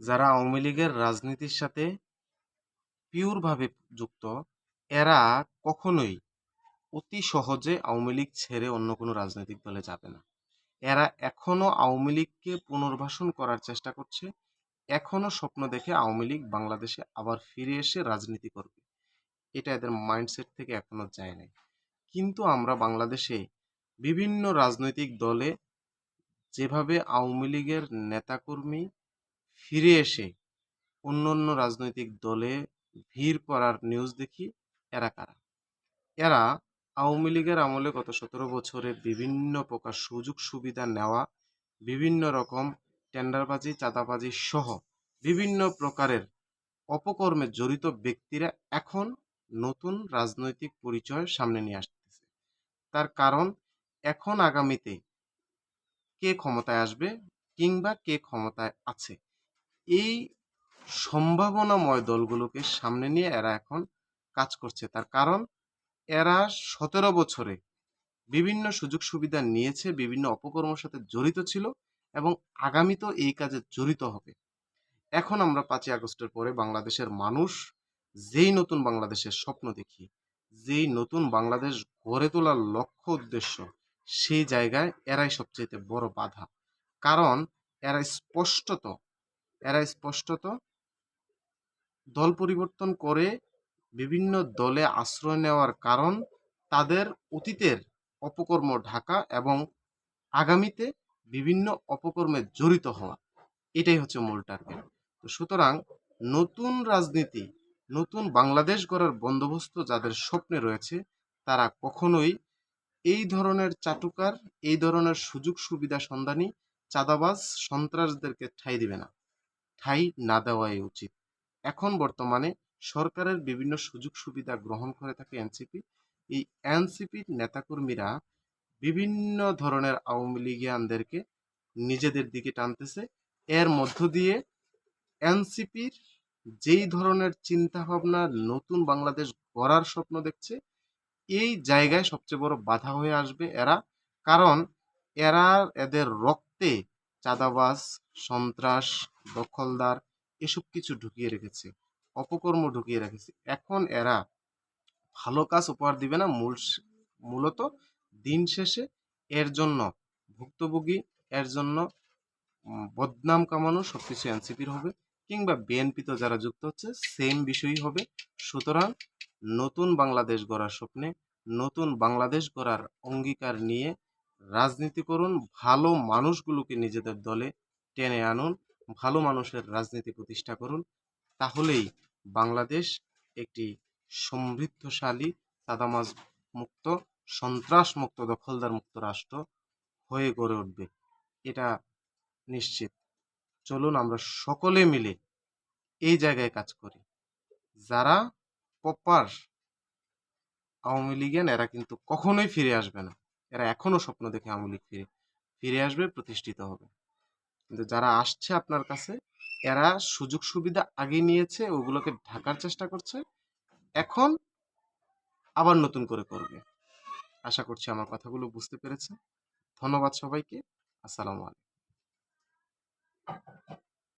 যারা আওয়ামী লীগের রাজনীতির সাথে পিওরভাবে যুক্ত, এরা কখনোই অতি সহজে আওয়ামী লীগ ছেড়ে অন্য কোনো রাজনৈতিক দলে যাবে না। এরা এখনও আওয়ামী লীগকে পুনর্বাসন করার চেষ্টা করছে, এখনও স্বপ্ন দেখে আওয়ামী লীগ বাংলাদেশে আবার ফিরে এসে রাজনীতি করবে। এটা এদের মাইন্ডসেট থেকে এখনও যায় নাই। কিন্তু আমরা বাংলাদেশে বিভিন্ন রাজনৈতিক দলে যেভাবে আওয়ামী লীগের নেতাকর্মী ফিরে এসে অন্য অন্য রাজনৈতিক দলে ভিড় করার নিউজ দেখি এরা কারা? এরা আওয়ামী লীগের আমলে গত সতেরো বছরে বিভিন্ন প্রকার সুযোগ সুবিধা নেওয়া, বিভিন্ন রকম টেন্ডারবাজি, চাঁদাবাজি সহ বিভিন্ন প্রকারের অপকর্মে জড়িত ব্যক্তিরা এখন নতুন রাজনৈতিক পরিচয় সামনে নিয়ে আসতেছে। তার কারণ এখন আগামীতে কে ক্ষমতায় আসবে কিংবা কে ক্ষমতায় আছে? এই সম্ভাবনাময় দলগুলোকে সামনে নিয়ে এরা এখন কাজ করছে। তার কারণ, এরা সতেরো বছরে বিভিন্ন সুযোগ সুবিধা নিয়েছে, বিভিন্ন অপকর্মের সাথে জড়িত ছিল এবং আগামীতেও এই কাজে জড়িত হবে। এখন আমরা পাঁচই আগস্টের পরে বাংলাদেশের মানুষ যেই নতুন বাংলাদেশের স্বপ্ন দেখি, যেই নতুন বাংলাদেশ গড়ে তোলার লক্ষ্য, উদ্দেশ্য, সেই জায়গায় এরাই সবচেয়ে বড় বাধা। কারণ, এরা স্পষ্টত এরা স্পষ্টত দল পরিবর্তন করে বিভিন্ন দলে আশ্রয় নেওয়ার কারণ তাদের অতীতের অপকর্ম ঢাকা এবং আগামীতে বিভিন্ন অপকর্মে জড়িত হওয়া। এটাই হচ্ছে মূল টার্গেট। সুতরাং নতুন রাজনীতি, নতুন বাংলাদেশ গড়ার বন্দোবস্ত যাদের স্বপ্নে রয়েছে, তারা কখনোই এই ধরনের চাটুকার, এই ধরনের সুযোগ সুবিধা সন্ধানী, চাঁদাবাজ, সন্ত্রাসদেরকে ঠাঁই দিবে না। ঠাঁই না দেওয়াই উচিত। এখন বর্তমানে সরকারের বিভিন্ন সুযোগ সুবিধা গ্রহণ করে থাকে এনসিপি। এই এনসিপির নেতাকর্মীরা বিভিন্ন ধরনের আওয়ামী লীগিয়ানদেরকে নিজেদের দিকে টানতেছে। এর মধ্য দিয়ে এনসিপির যেই ধরনের চিন্তা ভাবনা নতুন বাংলাদেশ গড়ার স্বপ্ন দেখছে, এই জায়গায় সবচেয়ে বড় বাধা হয়ে আসবে এরা। কারণ এরা এদের রক্তে চাঁদাবাজ, সন্ত্রাস দখলদার এসব কিছু ঢুকিয়ে রেখেছে, অপকর্ম ঢুকিয়ে রেখেছে। এখন এরা ভালো কাজ উপহার দিবে না, মূল মূলত দিন শেষে এর জন্য ভুক্তভোগী, এর জন্য বদনাম কামানো সবকিছু এনসিপির হবে কিংবা বিএনপিতে যারা যুক্ত হচ্ছে সেম বিষয়ই হবে। সুতরাং নতুন বাংলাদেশ গড়ার স্বপ্নে, নতুন বাংলাদেশ গড়ার অঙ্গীকার নিয়ে রাজনীতি করুন, ভালো মানুষগুলোকে নিজেদের দলে টেনে আনুন ভালো মানুষের রাজনীতি প্রতিষ্ঠা করুন, তাহলেই বাংলাদেশ একটি সমৃদ্ধশালী সাদামাজ মুক্ত, সন্ত্রাস মুক্ত, দখলদার মুক্ত রাষ্ট্র হয়ে গড়ে উঠবে। এটা নিশ্চিত। চলুন আমরা সকলে মিলে এই জায়গায় কাজ করি। যারা প্রপার আওয়ামী লীগেন এরা কিন্তু কখনোই ফিরে আসবে না। এরা এখনও স্বপ্ন দেখে আওয়ামী লীগ ফিরে ফিরে আসবে, প্রতিষ্ঠিত হবে। কিন্তু যারা আসছে আপনার কাছে, এরা সুযোগ সুবিধা আগে নিয়েছে, ওগুলোকে ঢাকার চেষ্টা করছে। এখন আবার নতুন করে করবে। আশা করছি আমার কথাগুলো বুঝতে পেরেছে ধন্যবাদ সবাইকে। আসসালামু আলাইকুম।